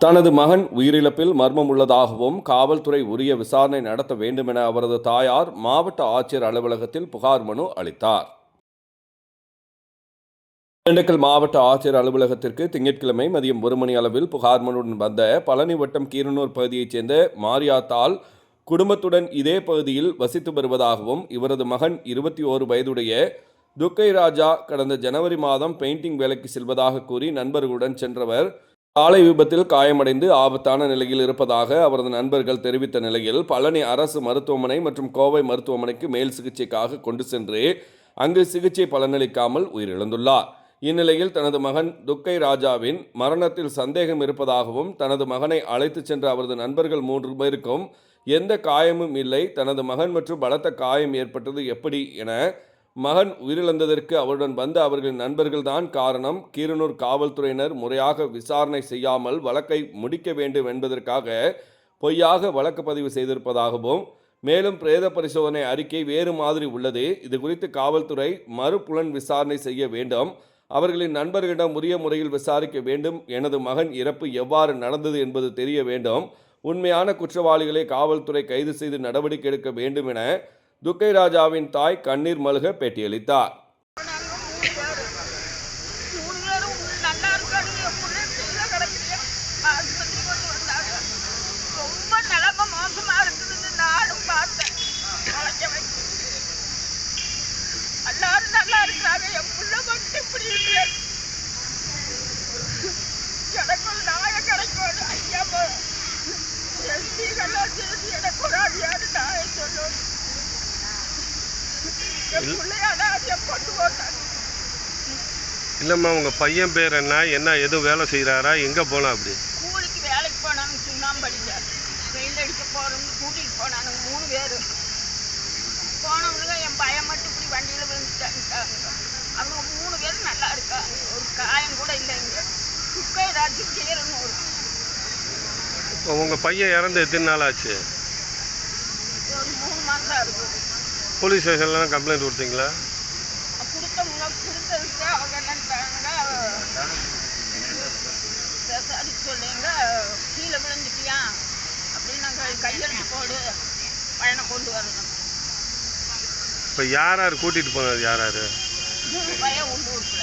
தனது மகன் உயிரிழப்பில் மர்மம் உள்ளதாகவும் காவல்துறை உரிய விசாரணை நடத்த வேண்டுமென அவரது தாயார் மாவட்ட ஆட்சியர் அலுவலகத்தில் புகார் மனு அளித்தார். திண்டுக்கல் மாவட்ட ஆட்சியர் அலுவலகத்திற்கு திங்கட்கிழமை மதியம் ஒரு மணி அளவில் புகார் மனுடன் வந்த பழனி வட்டம் கீரனூர் பகுதியைச் சேர்ந்த மாரியாத்தாள் குடும்பத்துடன் இதே பகுதியில் வசித்து வருவதாகவும் இவரது மகன் இருபத்தி ஓரு வயதுடைய துக்கை ராஜா கடந்த ஜனவரி மாதம் பெயிண்டிங் வேலைக்கு செல்வதாக கூறி நண்பர்களுடன் சென்றவர் சாலை விபத்தில் காயமடைந்து ஆபத்தான நிலையில் இருப்பதாக அவரது நண்பர்கள் தெரிவித்த நிலையில் பழனி அரசு மருத்துவமனை மற்றும் கோவை மருத்துவமனைக்கு மேல் சிகிச்சைக்காக கொண்டு சென்று அங்கு சிகிச்சை பலனளிக்காமல் உயிரிழந்துள்ளார். இந்நிலையில் தனது மகன் துக்கை ராஜாவின் மரணத்தில் சந்தேகம் இருப்பதாகவும் தனது மகனை அழைத்துச் சென்ற அவரது நண்பர்கள் மூன்று பேருக்கும் எந்த காயமும் இல்லை தனது மகன் மற்றும் பலத்த காயம் ஏற்பட்டது எப்படி என மகன் உயிரிழந்ததற்கு அவருடன் வந்த அவர்களின் நண்பர்கள்தான் காரணம். கீரனூர் காவல்துறையினர் முறையாக விசாரணை செய்யாமல் வழக்கை முடிக்க வேண்டும் என்பதற்காக பொய்யாக வழக்கு பதிவு செய்திருப்பதாகவும் மேலும் பிரேத பரிசோதனை அறிக்கை வேறு மாதிரி உள்ளது. இது குறித்து காவல்துறை மறுபுலன் விசாரணை செய்ய வேண்டும். அவர்களின் நண்பர்களிடம் உரிய முறையில் விசாரிக்க வேண்டும். எனது மகன் இறப்பு எவ்வாறு நடந்தது என்பது தெரிய வேண்டும். உண்மையான குற்றவாளிகளை காவல்துறை கைது செய்து நடவடிக்கை எடுக்க வேண்டும் என துக்கை ராஜாவின் தாய் கண்ணீர் மல்க பேட்டியளித்தார். இல்லைம்மா உங்கள் பையன் பேர் என்ன? என்ன எதுவும் வேலை செய்கிறாரா எங்கே போனா அப்படி? கூலிக்கு வேலைக்கு போனாங்க சுண்ணாம்படிங்க பெயிண்ட் அடிக்க போகிறோம்னு கூட்டிகிட்டு போனானுங்க மூணு பேர். போனவங்க என் பையன் மட்டும் இப்படி வண்டியில் விழுந்துட்டாங்க. அவங்க மூணு பேரும் நல்லா இருக்காங்க. ஒரு காயம் கூட இல்லைங்க குக்கை ஏதாச்சும் கீரணும் இப்போ உங்கள் பையன் இறந்து எத்தனை நாள் ஆச்சு? ஒரு மூணு மாதம் இருக்குது போலீஸ் ஸ்டேஷன்லாம் கம்ப்ளைண்ட் கொடுத்தீங்களா? சொல்லுங்க. கீழே விழுந்துட்டியா? அப்படின்னு நாங்கள் கையெழுத்து போடு. பையனை கொண்டு வரணும். இப்போ யார் யார் கூட்டிகிட்டு போனது? யார் யார்? பையன் வேலைக்கு